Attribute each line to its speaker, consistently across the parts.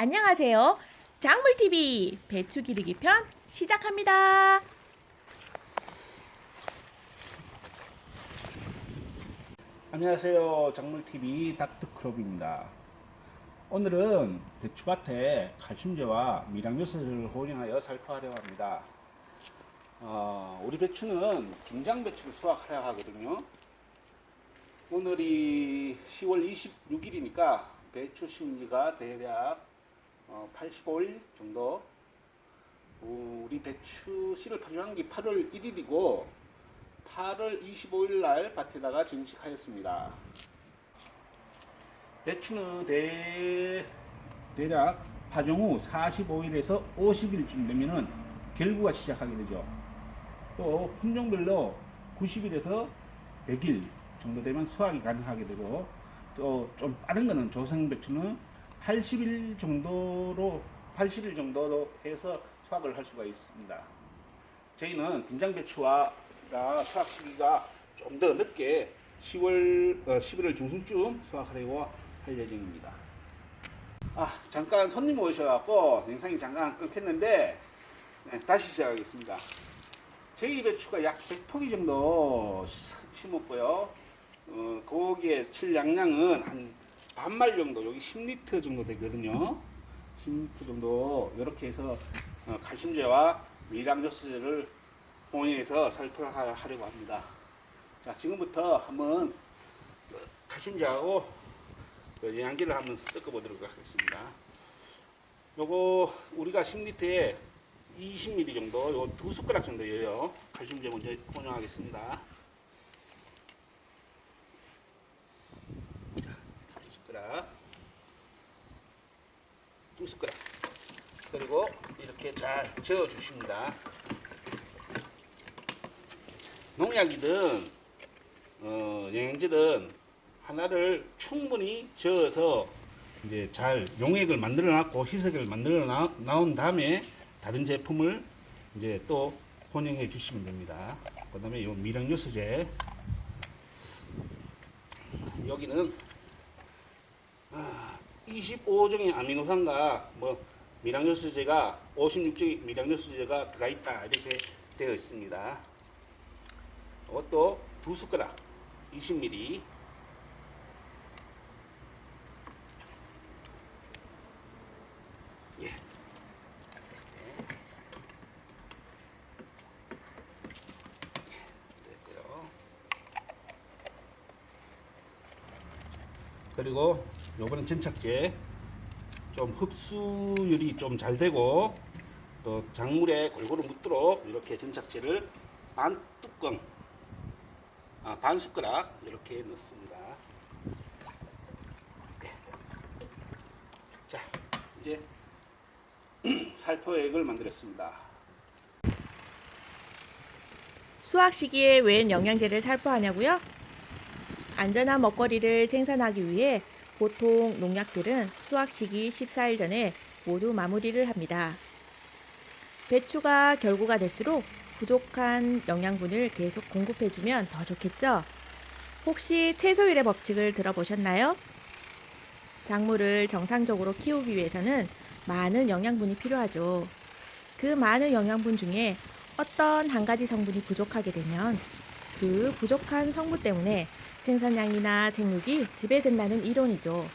Speaker 1: 안녕하세요. 작물TV 배추 기르기 편 시작합니다.
Speaker 2: 안녕하세요. 작물TV 닥터크롭입니다. 오늘은 배추밭에 칼슘제와 미량요소를 활용하여 살포하려고 합니다. 어, 우리 배추는 김장배추를 수확하려 하거든요. 오늘이 10월 26일이니까 배추 심리가 대략 어, 85일 정도 어, 우리 배추 씨를 파종한 게 8월 1일이고 8월 25일 날 밭에다가 정식하였습니다. 배추는 대, 대략 파종 후 45일에서 50일쯤 되면은 결구가 시작하게 되죠. 또 품종별로 90일에서 100일 정도 되면 수확이 가능하게 되고 또 좀 빠른 거는 조성 배추는 80일 정도로 80일 정도로 해서 수확을 할 수가 있습니다. 저희는 김장 배추와 수확 시기가 좀 더 늦게 10월 어, 11월 중순쯤 수확하려고 할 예정입니다. 아 잠깐 손님 오셔갖고 영상이 잠깐 끊겼는데 네, 다시 시작하겠습니다. 저희 배추가 약 100포기 정도 심었고요. 어, 거기에 칠 양량은 한 반말 정도, 여기 10리터 정도 되거든요. 10리터 정도 이렇게 해서 어, 칼슘제와 미량조스제를 홍해에서 살포하려고 합니다. 자, 지금부터 한번 그 칼슘제하고 그 영양제를 한번 섞어 보도록 하겠습니다. 요거 우리가 10리터에 20ml 정도, 요 두 숟가락 정도예요. 칼슘제 먼저 혼용하겠습니다. 자, 두 숟가락, 두 숟가락. 그리고 이렇게 잘 저어 주십니다. 농약이든 어, 영양제든 하나를 충분히 저어서 이제 잘 용액을 만들어 놨고 희석을 만들어 나, 나온 다음에 다른 제품을 이제 또 혼용해 주시면 됩니다. 그 다음에 요 미량요소제 여기는 아, 25종의 아미노산과 뭐 미량요소제가 56종의 미량요소제가 들어가 있다 이렇게 되어 있습니다. 이것도 두 숟가락 20ml 예. 됐고요. 그리고 요번엔 전착제 좀 흡수율이 좀 잘 되고 또 작물에 골고루 묻도록 이렇게 전착제를 반 뚜껑 아, 반 숟가락 이렇게 넣습니다. 네. 자, 이제 살포액을 만들었습니다.
Speaker 1: 수확 시기에 웬 영양제를 살포하냐고요? 안전한 먹거리를 생산하기 위해 보통 농약들은 수확 시기 14일 전에 모두 마무리를 합니다. 배추가 결구가 될수록 부족한 영양분을 계속 공급해주면 더 좋겠죠? 혹시 채소일의 법칙을 들어보셨나요? 작물을 정상적으로 키우기 위해서는 많은 영양분이 필요하죠. 그 많은 영양분 중에 어떤 한 가지 성분이 부족하게 되면 그 부족한 성분 때문에 생산량이나 생육이 지배된다는 이론이죠.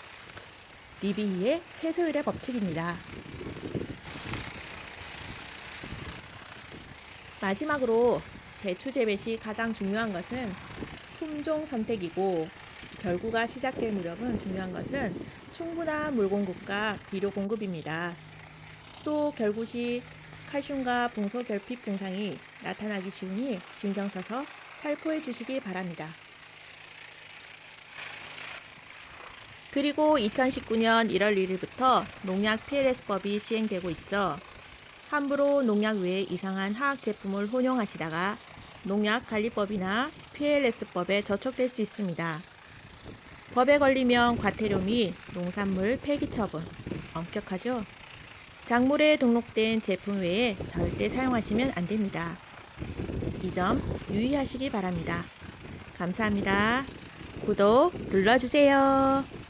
Speaker 1: 리비히의 채소일의 법칙입니다. 마지막으로 배추 재배 시 가장 중요한 것은 품종 선택이고 결구가 시작될 무렵은 중요한 것은 충분한 물 공급과 비료 공급입니다. 또 결구 시 칼슘과 봉소 결핍 증상이 나타나기 쉬우니 신경 써서 살포해 주시기 바랍니다. 그리고 2019년 1월 1일부터 농약 PLS법이 시행되고 있죠. 함부로 농약 외에 이상한 화학 제품을 혼용하시다가 농약 관리법이나 PLS법에 저촉될 수 있습니다. 법에 걸리면 과태료 및 농산물 폐기 처분 엄격하죠. 작물에 등록된 제품 외에 절대 사용하시면 안 됩니다. 이 점 유의하시기 바랍니다. 감사합니다. 구독 눌러주세요.